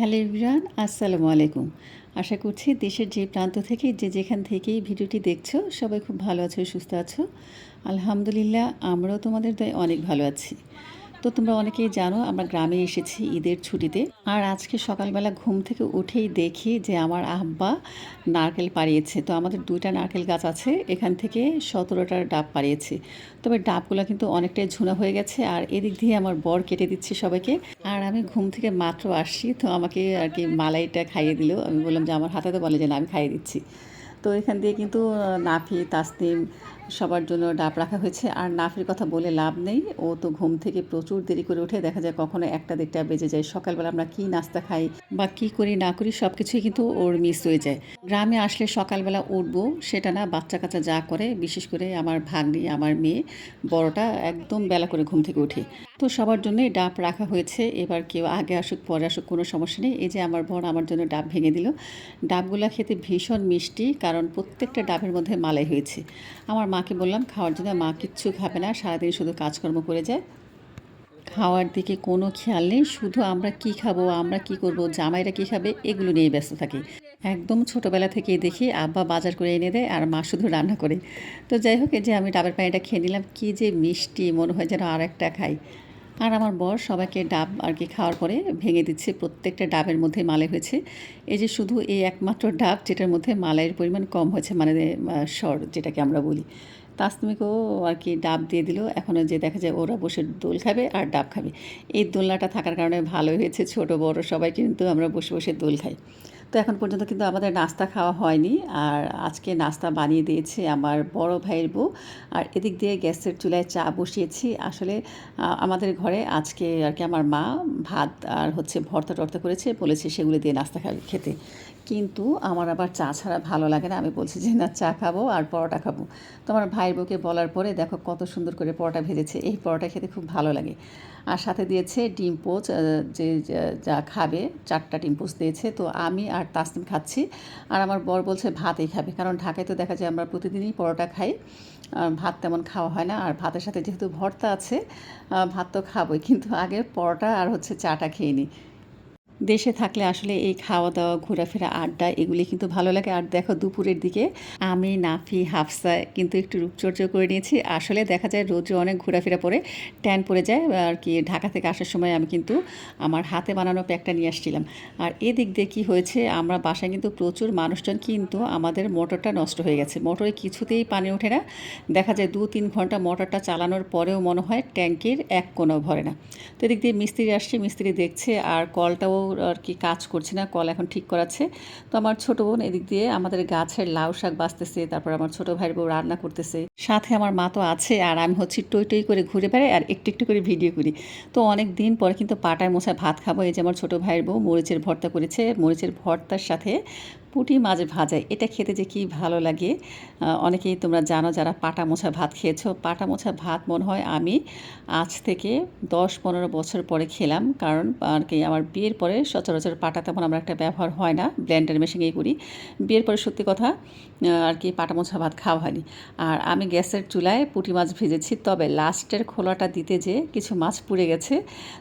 Hello Ibran আসসালামু আলাইকুম। আশা করছি দেশের যে প্রান্ত থেকে, যে যেখান থেকেই ভিডিওটি দেখছ, সবাই খুব ভালো আছো, সুস্থ আছো। আলহামদুলিল্লাহ, আমরাও তোমাদের দয় অনেক ভালো আছি। তো তোমরা অনেকেই জানো, আমরা গ্রামে এসেছি ঈদের ছুটিতে। আর আজকে সকালবেলা ঘুম থেকে উঠেই দেখি যে আমার আব্বা নারকেল পাড়িয়েছে। তো আমাদের দুইটা নারকেল গাছ আছে, এখান থেকে সতেরোটার ডাব পাড়িয়েছে। তবে ডাবগুলো কিন্তু অনেকটাই ঝুনা হয়ে গেছে আর এদিক দিয়ে আমার বর কেটে দিচ্ছে সবাইকে। আর আমি ঘুম থেকে মাত্র আসছি, তো আমাকে আর কি মালাইটা খাইয়ে দিল। আমি বললাম যে, আমার হাতে তো বলে যে না, আমি খাইয়ে দিচ্ছি। তো এখান দিয়ে কিন্তু নাফি, তাসনিম সবার জন্য ডাব রাখা হয়েছে। আর নাফির কথা বলে লাভ নেই। ও তো ঘুম থেকে প্রচুর দেরি করে উঠে দেখা যায় কখনো একটা দেড়টা বেজে যায়। সকালবেলা আমরা কী নাস্তা খাই বা কী করি না করি সব কিছুই কিন্তু ওর মিস হয়ে যায়। গ্রামে আসলে সকালবেলা উঠবো সেটা না, বাচ্চা কাচ্চা যা করে, বিশেষ করে আমার ভাগ্নি, আমার মেয়ে, বড়টা একদম বেলা করে ঘুম থেকে উঠে। তো সবার জন্যই ডাব রাখা হয়েছে। এবার কেউ আগে আসুক, পরে আসুক, কোনো সমস্যা নেই। এই যে আমার বর আমার জন্য ডাব ভেঙে দিল। ডাবগুলা খেতে ভীষণ মিষ্টি, কারণ প্রত্যেকটা ডাবের মধ্যে মালাই হয়েছে। আমার মাকে বললাম, খাওয়ার জন্য মা কিচ্ছু খাবে না, সারাদিন শুধু কাজকর্ম করে যায়। খাওয়ার দিকে কোনো খেয়াল নেই, শুধু আমরা কি খাব, আমরা কি করব, জামাইরা কি খাবে, এগুলো নিয়ে ব্যস্ত থাকি। একদম ছোটোবেলা থেকে দেখি আব্বা বাজার করে এনে দেয় আর মা শুধু রান্না করে। তো যাই হোক যে আমি ডাবের পানিটা খেয়ে নিলাম, কী যে মিষ্টি, মনে হয় যেন আর একটা খাই। আর আমার বর সবাইকে ডাব আর কি খাওয়ার পরে ভেঙে দিচ্ছে। প্রত্যেকটা ডাবের মধ্যে মালে হয়েছে। এই যে শুধু এই একমাত্র ডাব যেটার মধ্যে মালাইয়ের পরিমাণ কম হয়েছে মানে স্বর যেটাকে আমরা বলি। তাসমিকেও আর কি ডাব দিয়ে দিল। এখনও যে দেখা যায় ওরা বসে দোল খাবে আর ডাব খাবে। এই দোলনাটা থাকার কারণে ভালো হয়েছে ছোট বড় সবাই কিন্তু আমরা বসে বসে দোল খাই। তো এখন পর্যন্ত কিন্তু আমাদের নাস্তা খাওয়া হয়নি। আর আজকে নাস্তা বানিয়ে দিয়েছে আমার বড় ভাইয়ের বউ। আর এদিক দিয়ে গ্যাসের চুলায় চা বসিয়েছি। আসলে আমাদের ঘরে আজকে আর কি আমার মা ভাত আর হচ্ছে ভর্তা টর্তা করেছে, বলেছে সেগুলো দিয়ে নাস্তা খেতে। কিন্তু আমার আবার চা ছাড়া ভালো লাগে না। আমি বলছি যে, না, চা খাব আর পরোটা খাব। তো আমার ভাই বউকে বলার পরে, দেখো কত সুন্দর করে পরোটা ভেজেছে। এই পরোটা খেতে খুব ভালো লাগে। আর সাথে দিয়েছে ডিম পোচ যে, যা খাবে, চারটা ডিম পোচ দিয়েছে। তো আমি আর তাসনিম খাচ্ছি। আর আমার বর বলছে, ভাতই খাবে। কারণ ঢাকায় তো দেখা যায় আমরা প্রতিদিনই পরোটা খাই। ভাত তেমন খাওয়া হয় না। আর ভাতের সাথে যেহেতু ভর্তা আছে ভাত তো খাবোই। কিন্তু আগে পরোটা আর হচ্ছে চাটা খেয়ে নিই। দেশে থাকলে আসলে এই খাওয়া দাওয়া ঘোরাফেরা, আড্ডা, এগুলি কিন্তু ভালো লাগে। আর দেখো দুপুরের দিকে আমি, নাফি, হাফসা কিন্তু একটু রূপচর্চা করে নিয়েছি। আসলে দেখা যায় রোদ্রে অনেক ঘোরাফেরা পরে ট্যান পড়ে যায় আর কি। ঢাকা থেকে আসার সময় আমি কিন্তু আমার হাতে বানানো প্যাকটা নিয়ে আসছিলাম। আর এদিক দিয়ে কী হয়েছে, আমরা বাসায় কিন্তু প্রচুর মানুষজন কিন্তু আমাদের মোটরটা নষ্ট হয়ে গেছে। মোটরে কিছুতেই পানি ওঠে না। দেখা যায় দু তিন ঘণ্টা মোটরটা চালানোর পরেও মনে হয় ট্যাঙ্কের এক কোনো ভরে না। তো এদিক দিয়ে মিস্ত্রি আসছে, মিস্ত্রি দেখছে আর কলটাও আর কি কাজ করছে না, কল এখন ঠিক করাচ্ছে। তো আমার ছোট বোন এদিক দিয়ে আমাদের গাছের লাউ শাক বাঁচতেছে, তারপর আমার ছোট ভাইয়ের বউ রান্না করতেছে। সাথে আমার মা তো আছে আর আমি হচ্ছি টই টই করে ঘুরে বেড়াই আর একটু একটু করে ভিডিও করি। তো অনেক দিন পরে কিন্তু পাটায় মশায় ভাত খাব, এই যে আমার ছোটো ভাইয়ের বউ মরিচের ভর্তা করেছে। মরিচের ভর্তার সাথে পুঁটি মাছ ভাজা, এটা খেতে যে কি ভালো লাগে অনেকেই তোমরা জানো যারা পাটা মোছা ভাত খেয়েছো। পাটা মোছা ভাত মনে হয় আমি আজ থেকে দশ পনেরো বছর পরে খেলাম, কারণ আর কি আমার বিয়ের পরে সচরাচর পাটা তেমন আমরা একটা ব্যবহার হয় না ব্ল্যান্ডার মেশিনেই করি। বিয়ের পরে সত্যি কথা আর কি পাটা মোছা ভাত খাওয়া হয়নি। আর আমি গ্যাসের চুলায় পুঁটি মাছ ভেজেছি, তবে লাস্টের খোলাটা দিতে যে কিছু মাছ পুড়ে গেছে,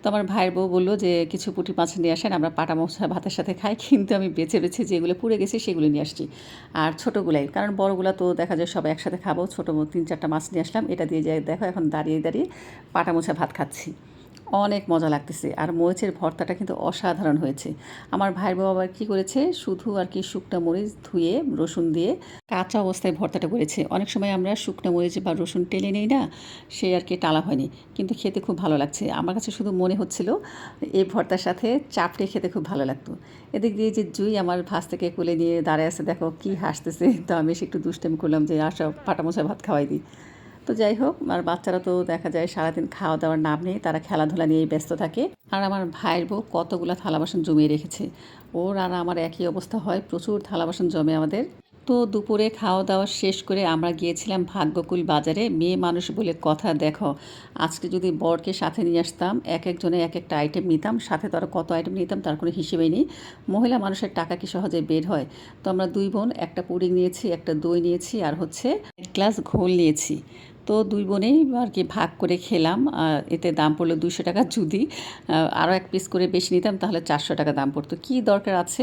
তো আমার ভাইয়ের বউ বলল যে, কিছু পুঁটি মাছ নিয়ে আসেন, আমরা পাটা মোছা ভাতের সাথে খাই। কিন্তু আমি বেছে বেছে যেগুলো পুড়ে গেছে সেগুলো নিয়ে আসছি। আর ছোটোগুলাই, কারণ বড়গুলা তো দেখা যায় সবাই একসাথে খাব, ছোটো তিন চারটা মাছ নিয়ে আসলাম, এটা দিয়ে যাই, দেখো এখন দাঁড়িয়ে দাঁড়িয়ে পাটা মোছা ভাত খাচ্ছি। অনেক মজা লাগতেছে। আর মরিচের ভর্তাটা কিন্তু অসাধারণ হয়েছে। আমার ভাইয়ের বাবা আবার কী করেছে? শুধু আর কি শুকনো মরিচ ধুয়ে, রসুন দিয়ে কাঁচা অবস্থায় ভর্তাটা করেছে। অনেক সময় আমরা শুকনো মরিচ বা রসুন টেলে নেই না, সে আর কি টালা হয়নি। কিন্তু খেতে খুব ভালো লাগছে। আমার কাছে শুধু মনে হচ্ছিল এই ভর্তার সাথে চাপড়ে খেতে খুব ভালো লাগতো। এদিক দিয়ে যে জুই আমার ভাস থেকে কোলে নিয়ে দাঁড়ায় আছে, দেখো কী হাসতেছে। তো আমি এসে একটু দুষ্টামি করলাম যে, আসা, পাটামোছা ভাত খাওয়াই দিই। তো যাই হোক, আর বাচ্চারা তো দেখা যায় সারাদিন খাওয়া দাওয়ার নাম নেই, তারা খেলাধুলা নিয়েই ব্যস্ত থাকে। আর আমার ভাইয়ের বউ কতগুলো থালা বাসন জমিয়ে রেখেছে। ওর আর আমার একই অবস্থা হয়, প্রচুর থালা বাসন জমে আমাদের। তো দুপুরে খাওয়া দাওয়া শেষ করে আমরা গিয়েছিলাম ভাগ্যকুল বাজারে, মেয়ে মানুষ বলে কথা দেখো। আজকে যদি বরকে সাথে নিয়ে আসতাম, এক একজনে এক একটা আইটেম নিতাম, সাথে তো আর কত আইটেম নিতাম, তার কোনো হিসেবেই নেই। মহিলা মানুষের টাকা কি সহজে বের হয়? তো আমরা দুই বোন, একটা পুডিং নিয়েছি, একটা দই নিয়েছি, আর হচ্ছে এক গ্লাস ঘোল নিয়েছি। তো দুই বোনেই আর কি ভাগ করে খেলাম এতে দাম পড়ল দুশো টাকা যদি আরও এক পিস করে বেশি নিতাম তাহলে চারশো টাকা দাম পড়তো। কী দরকার আছে?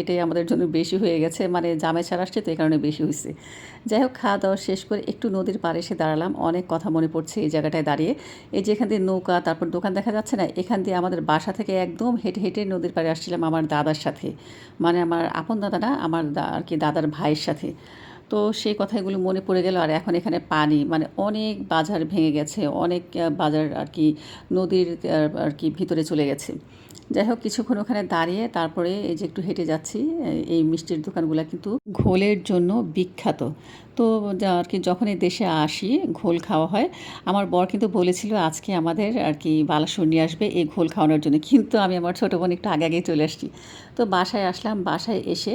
এটাই আমাদের জন্য বেশি হয়ে গেছে মানে জামে ছাড়া আসছে তো এই কারণে বেশি হয়েছে যাই হোক, খাওয়া দাওয়া শেষ করে একটু নদীর পাড়ে এসে দাঁড়ালাম, অনেক কথা মনে পড়ছে এই জায়গাটায় দাঁড়িয়ে। এই যে এখান দিয়ে নৌকা, তারপর দোকান দেখা যাচ্ছে না, এখান দিয়ে আমাদের বাসা থেকে একদম হেঁটে হেঁটে নদীর পাড়ে আসছিলাম আমার দাদার সাথে। মানে আমার আপন দাদা না আমার আর কি দাদার ভাইয়ের সাথে। তো সেই কথাগুলো মনে পড়ে গেল। আর এখন এখানে পানি মানে অনেক বাজার ভেঙে গেছে, অনেক বাজার আর কি নদীর আর কি ভিতরে চলে গেছে। যাই হোক, কিছুক্ষণ ওখানে দাঁড়িয়ে তারপরে এই যে একটু হেঁটে যাচ্ছি, এই মিষ্টির দোকানগুলো কিন্তু ঘোলের জন্য বিখ্যাত। তো আর কি যখন এই দেশে আসি, ঘোল খাওয়া হয়, আমার বর কিন্তু বলেছিল আজকে আমাদের আর কি বালাসুর নিয়ে আসবে এই ঘোল খাওয়ানোর জন্য। কিন্তু আমি আমার ছোটো বোন একটু আগে আগেই চলে আসছি। তো বাসায় আসলাম, বাসায় এসে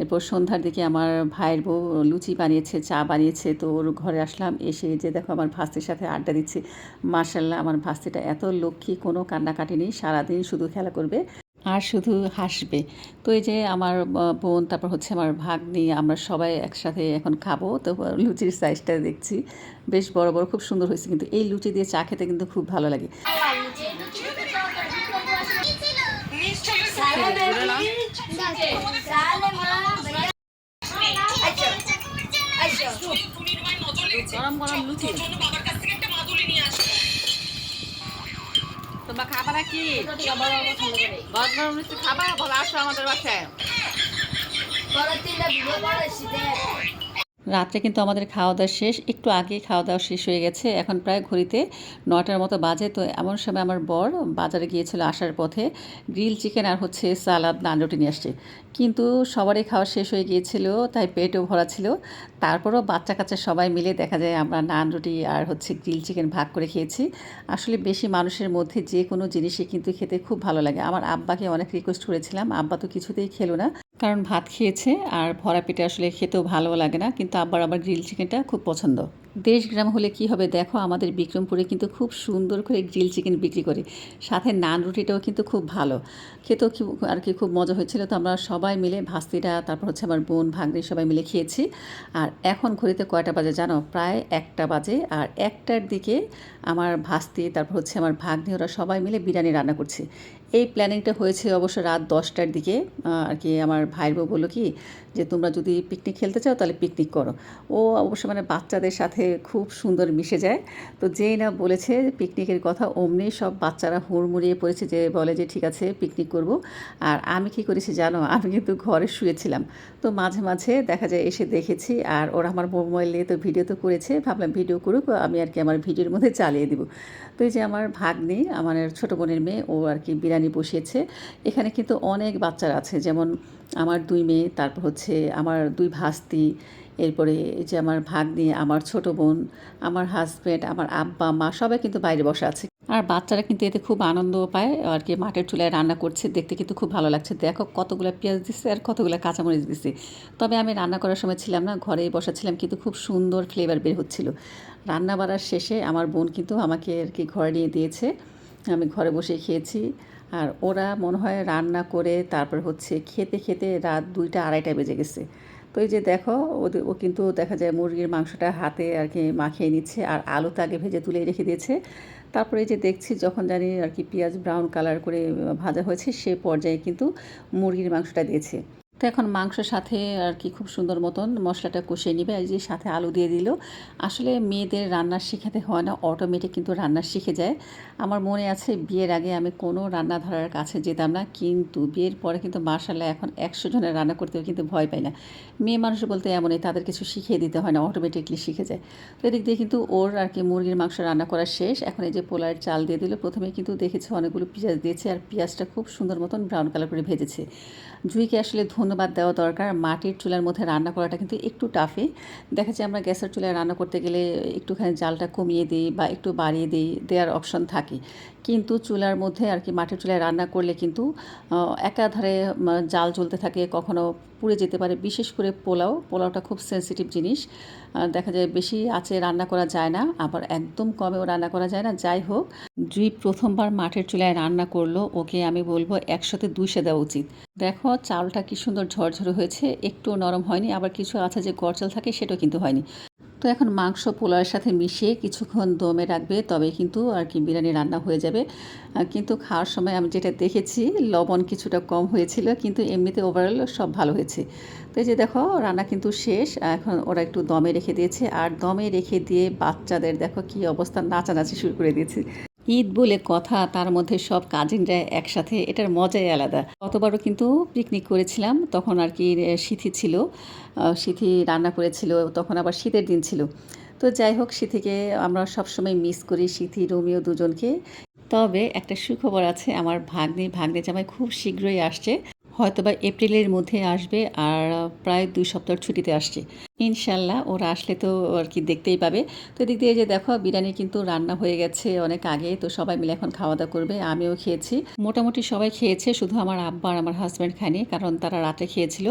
এরপর সন্ধ্যার দিকে আমার ভাইয়ের বউ লুচি বানিয়েছে, চা বানিয়েছে। তো ওর ঘরে আসলাম, এসে যে দেখো আমার ভাস্তির সাথে আড্ডা দিচ্ছি। মার্শাল্লাহ আমার ভাস্তিটা এত লক্ষ্মী, কোনো কান্নাকাটি নেই, সারাদিন শুধু খেলা করবে আর শুধু হাসবে। তো এই যে আমার বোন তারপর হচ্ছে আমার ভাগ্নি আমরা সবাই একসাথে এখন খাব। তো লুচির সাইজটা দেখছি। বেশ বড় বড় খুব সুন্দর হয়েছে। কিন্তু এই লুচি দিয়ে চা খেতে কিন্তু খুব ভালো লাগে। গরম গরম লুচি। তোমরা খাবা নাকি? খাবা? বলো আসো আমাদের বাসায়। রাত্রে কিন্তু আমাদের খাওয়া দাওয়া শেষ। একটু আগে খাওয়া দাওয়া শেষ হয়ে গেছে। এখন প্রায় ঘড়িতে নটার মতো বাজে। তো এমন সময় আমার বর বাজারে গিয়েছিল আসার পথে। গ্রিল চিকেন আর হচ্ছে সালাদ নান রুটি নিয়ে আসছে। কিন্তু সবারই খাওয়া শেষ হয়ে গিয়েছিল, তাই পেটও ভরা ছিল। তারপরও বাচ্চা কাচ্চা সবাই মিলে দেখা যায় আমরা নান রুটি আর হচ্ছে গ্রিল চিকেন ভাগ করে খেয়েছি। আসলে বেশি মানুষের মধ্যে যে কোনো জিনিসই কিন্তু খেতে খুব ভালো লাগে। আমার আব্বাকে অনেক রিকোয়েস্ট করেছিলাম। আব্বা তো কিছুতেই খেলো না। কারণ ভাত খেয়েছে আর ভরা পেটে আসলে খেতেও ভালো লাগে না, কিন্তু আব্বার আবার গ্রিল চিকেনটা খুব পছন্দ। দেশ গ্রাম হলে কি হবে দেখো, আমাদের বিক্রমপুরে কিন্তু খুব সুন্দর করে গ্রিল চিকেন বিক্রি করে। সাথে নান রুটিটাও কিন্তু খুব ভালো। খেতেও আর কি খুব মজা হয়েছিল, তো আমরা সবাই মিলে ভাস্তিরা, তারপর হচ্ছে আমার বোন, ভাগ্নি সবাই মিলে খেয়েছি। আর এখন ঘড়িতে কয়টা বাজে জানো? প্রায় একটা বাজে। আর একটার দিকে আমার ভাস্তি, তারপর হচ্ছে আমার ভাগ্নি, ওরা সবাই মিলে বিরিয়ানি রান্না করছে। এই প্ল্যানিংটা হয়েছে অবশ্য রাত দশটার দিকে। আর কি আমার ভাইয়ের বউ বলল কি যে, তোমরা যদি পিকনিক খেলতে চাও তাহলে পিকনিক করো। ও অবশ্য মানে বাচ্চাদের সাথে খুব সুন্দর মিশে যায়। তো যেই না বলেছে পিকনিকের কথা, অমনি সব বাচ্চারা হুড়মুড়িয়ে পড়েছে যে, বলে যে, ঠিক আছে পিকনিক করব। আর আমি কি করেছি জানো, আমি কিন্তু ঘরে শুয়েছিলাম। তো মাঝে মাঝে দেখা যায় এসে দেখেছি আর ওরা আমার মোবাইল তো ভিডিও তো করেছে, ভাবলাম ভিডিও করুক, আমি আর কি আমার ভিডিওর মধ্যে চালিয়ে দিব। তো এই যে আমার ভাগ্নি, আমার ছোটো বোনের মেয়ে, ও আর কি বিরিয়ানি বসিয়েছে। এখানে কিন্তু অনেক বাচ্চারা আছে, যেমন আমার দুই মেয়ে, তারপর হচ্ছে আমার দুই ভাস্তি, এরপরে যে আমার ভাগ্নি, আমার ছোট বোন, আমার হাজব্যান্ড আমার আব্বা, মা, সবাই কিন্তু বাইরে বসে আছে। আর বাচ্চারা কিন্তু এতে খুব আনন্দ পায়, আর কি মাটির চুলায় রান্না করছে, দেখতে কিন্তু খুব ভালো লাগছে। দেখো কতগুলো পেঁয়াজ দিচ্ছে আর কতগুলো কাঁচামরিচ দিচ্ছে তবে আমি রান্না করার সময় ছিলাম না, ঘরেই বসাছিলাম, কিন্তু খুব সুন্দর ফ্লেভার বের হচ্ছিল। রান্না বাড়ার শেষে আমার বোন কিন্তু আমাকে আর কি ঘরে নিয়ে দিয়েছে। আমি ঘরে বসে খেয়েছি। আর ওরা মনে হয় রান্না করে তারপর হচ্ছে খেতে খেতে রাত দুইটা, আড়াইটা বেজে গেছে। তো এই যে দেখো ওদের ও কিন্তু দেখা যায় মুরগির মাংসটা হাতে আর কি মাখিয়ে নিচ্ছে আর আলুটা আগে ভেজে তুলে রেখে দিয়েছে। তারপরে এই যে দেখছি যখন জানি আর কি পেঁয়াজ ব্রাউন কালার করে ভাজা হয়েছে, সে পর্যায়ে কিন্তু মুরগির মাংসটা দিয়েছে। তো এখন মাংসের সাথে আর কি খুব সুন্দর মতন মশলাটা কষিয়ে নেবে। আর যে সাথে আলু দিয়ে দিল। আসলে মেয়েদের রান্না শেখাতে হয় না অটোমেটিক কিন্তু রান্না শিখে যায়। আমার মনে আছে বিয়ের আগে আমি কোনো রান্না ধরার কাছে যেতাম না, কিন্তু বিয়ের পরে কিন্তু মার্শাল্লাহ এখন একশো জনের রান্না করতেও কিন্তু ভয় পাই না। মেয়ে মানুষ বলতে এমনই, তাদের কিছু শিখিয়ে দিতে হয় না অটোমেটিকলি শিখে যায়। তো এদিক দিয়ে কিন্তু ওর আর কি মুরগির মাংস রান্না করা শেষ। এখন এই যে পোলার চাল দিয়ে দিল, প্রথমে কিন্তু দেখেছে অনেকগুলো পেঁয়াজ দিয়েছে, আর পেঁয়াজটা খুব সুন্দর মতন ব্রাউন কালার করে ভেজেছে। জুইকে আসলে ধন্যবাদ দেওয়া দরকার। মাটির চুলার মধ্যে রান্না করাটা কিন্তু একটু টাফে দেখা যায় আমরা গ্যাসের চুলায় রান্না করতে গেলে একটুখানি জালটা কমিয়ে দিই বা একটু বাড়িয়ে দিই, দেওয়ার অপশন থাকে। কিন্তু চুলার মধ্যে আর কি মাটির চুলায় রান্না করলে কিন্তু একাধারে জাল জ্বলতে থাকে, কখনো পুড়ে যেতে পারে। বিশেষ করে পোলাও, পোলাওটা খুব সেন্সিটিভ জিনিস। দেখা যায় বেশি আছে, রান্না করা যায় না। আবার একদম কমেও রান্না করা যায় না। যাই হোক জুই প্রথমবার মাঠের চুলায় রান্না করল, ওকে আমি বলব একসাথে দুইশো দেওয়া উচিত। দেখো, চালটা কি সুন্দর ঝরঝরে হয়েছে একটু নরম হয়নি, আবার কিছু আছে যে গরচাল থাকে, সেটাও কিন্তু হয়নি। তো এখন মাংস পোলাওয়ের সাথে মিশিয়ে কিছুক্ষণ দমে রাখবে তবে কিন্তু আর কি বিরিয়ানি রান্না হয়ে যাবে। কিন্তু খাওয়ার সময় আমি যেটা দেখেছি, লবণ কিছুটা কম হয়েছিল, কিন্তু এমনিতে ওভারঅল সব ভালো হয়েছে। তো এই যে দেখো, রান্না কিন্তু শেষ। এখন ওরা একটু দমে রেখে দিয়েছে। আর দমে রেখে দিয়ে বাচ্চাদের দেখো কি অবস্থা, নাচানাচি শুরু করে দিয়েছে। ঈদ বলে কথা, তার মধ্যে সব কাজিনরা একসাথে, এটার মজাই আলাদা। গতবারও কিন্তু পিকনিক করেছিলাম, তখন আর কি সিথি ছিল। সিথি রান্না করেছিল, তখন আবার শীতের দিন ছিল। তো যাই হোক, সিথিকে আমরা সবসময় মিস করি, সিথি, রোমিও দুজনকে। তবে একটা সুখবর আছে, আমার ভাগ্নি ভাগ্নে জামাই খুব শীঘ্রই আসছে। হয়তোবা এপ্রিলের মধ্যে আসবে আর প্রায় দুই সপ্তাহ ছুটিতে আসছে। ইনশাল্লাহ ওরা আসলে তো আর কি দেখতেই পাবে। তো এদিক দিয়ে যে দেখো, বিরিয়ানি কিন্তু রান্না হয়ে গেছে অনেক আগে, তো সবাই মিলে এখন খাওয়া দাওয়া করবে, আমিও খেয়েছি। মোটামুটি সবাই খেয়েছে, শুধু আমার আব্বা আর আমার হাজব্যান্ড খায়নি, কারণ তারা রাতে খেয়েছিল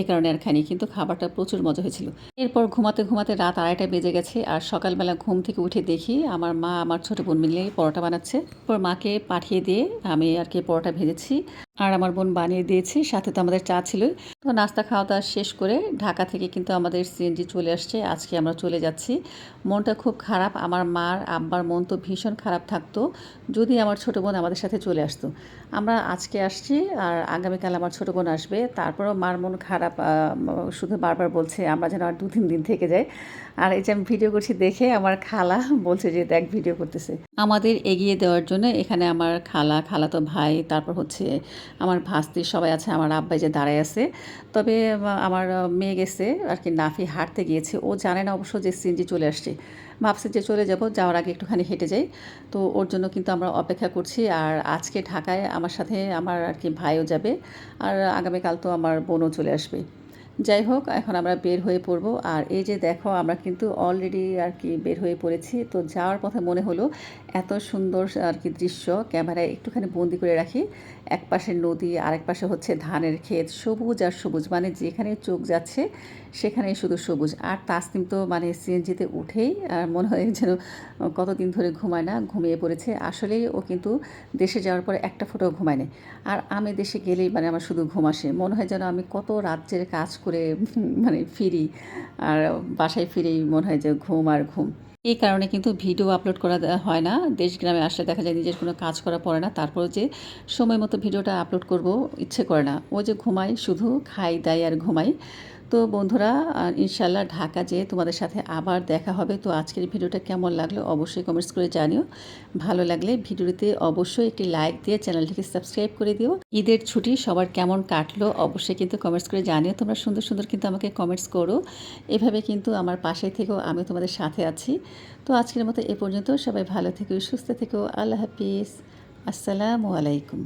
এই কারণে আর খায়নি, কিন্তু খাবারটা প্রচুর মজা হয়েছিল। এরপর ঘুমাতে ঘুমাতে রাত আড়াইটা বেজে গেছে, আর সকালবেলা ঘুম থেকে উঠে দেখি আমার মা, আমার ছোটো বোন মিলে পরোটা বানাচ্ছে। এরপর মাকে পাঠিয়ে দিয়ে আমি আর কি পরোটা ভেজেছি, আর আমার বোন বানিয়ে দিয়েছে, সাথে তো আমাদের চা ছিল তো নাস্তা খাওয়া দাওয়া শেষ করে ঢাকা থেকে কিন্তু আমাদের সিএনজি চলে আসছে। আজকে আমরা চলে যাচ্ছি। মনটা খুব খারাপ, আমার মার, আব্বার মন তো ভীষণ খারাপ থাকতো, যদি আমার ছোটো বোন আমাদের সাথে চলে আসতো। আমরা আজকে আসছি আর আগামীকাল আমার ছোটো বোন আসবে। তারপরেও মার মন খারাপ শুধু বারবার বলছে, আমরা যেন আর দু তিন দিন থেকে যাই। আর এই যে আমি ভিডিও করছি দেখে আমার খালা বলছে যে, দেখ, ভিডিও করতেছে। আমাদের এগিয়ে দেওয়ার জন্য এখানে আমার খালা, খালাতো ভাই, তারপর হচ্ছে আমার ভাস্তি, সবাই আছে, আমার আব্বাই যে দাঁড়ায় আছে। তবে আমার মেয়ে গেছে আর কি নাফি হাঁটতে গিয়েছে। ও জানে না অবশ্য যে সিএনজি চলে আসছে। ভাবছে যে চলে যাব, যাওয়ার আগে একটুখানি হেঁটে যাই। তো ওর জন্য কিন্তু আমরা অপেক্ষা করছি। আর আজকে ঢাকায় আমার সাথে আমার আর কি ভাইও যাবে। আর আগামীকাল তো আমার বোনও চলে আসবে। যাই হোক, এখন আমরা বের হয়ে পড়ব। আর এই যে দেখো, আমরা কিন্তু অলরেডি আর কি বের হয়ে পড়েছি। তো যাওয়ার পথে মনে হলো এত সুন্দর আর কি দৃশ্য। ক্যামেরায় একটুখানি বন্দি করে রাখি। এক পাশে নদী, আরেক পাশে হচ্ছে ধানের ক্ষেত। সবুজ আর সবুজ মানে যেখানে চোখ যাচ্ছে সেখানেই শুধু সবুজ। আর তাসনিম তো মানে সিএনজিতে উঠেই, আর মনে হয় যেন কতদিন ধরে ঘুমায় না, ঘুমিয়ে পড়েছে। আসলেই ও কিন্তু দেশে যাওয়ার পরে একটা ফোটাও ঘুমায় না আর আমি দেশে গেলেই মানে আমার শুধু ঘুম আসে। মনে হয় যেন আমি কত রাজ্যের কাজ করে মানে ফিরি, আর বাসায় ফিরেই মনে হয় যে ঘুম আর ঘুম। এই কারণে কিন্তু ভিডিও আপলোড করা হয় না। দেশ গ্রামে আসলে দেখা যায় নিজের কোনো কাজ করা পড়ে না। তারপর যে সময় মতো ভিডিওটা আপলোড করব, ইচ্ছে করে না। ও যে ঘুমায়, শুধু খাই দাই আর ঘুমাই তো বন্ধুরা আহ, ইনশাল্লাহ ঢাকা যেয়ে তোমাদের সাথে আবার দেখা হবে। তো আজকের ভিডিওটা কেমন লাগল অবশ্যই কমেন্টস করে জানিও। ভালো লাগলে ভিডিওতে অবশ্যই একটি লাইক দিয়ে চ্যানেলটিকে সাবস্ক্রাইব করে দিও। ঈদের ছুটি সবার কেমন কাটলো অবশ্যই কিন্তু কমেন্টস করে জানিও। তোমরা সুন্দর সুন্দর কিন্তু আমাকে কমেন্টস করো। এভাবে কিন্তু আমার পাশে থেকেও আমি তোমাদের সাথে আছি। তো আজকের মতো এ পর্যন্ত সবাই ভালো থেকো সুস্থ থেকো। আল্লাহ হাফিজ। আসসালামু আলাইকুম।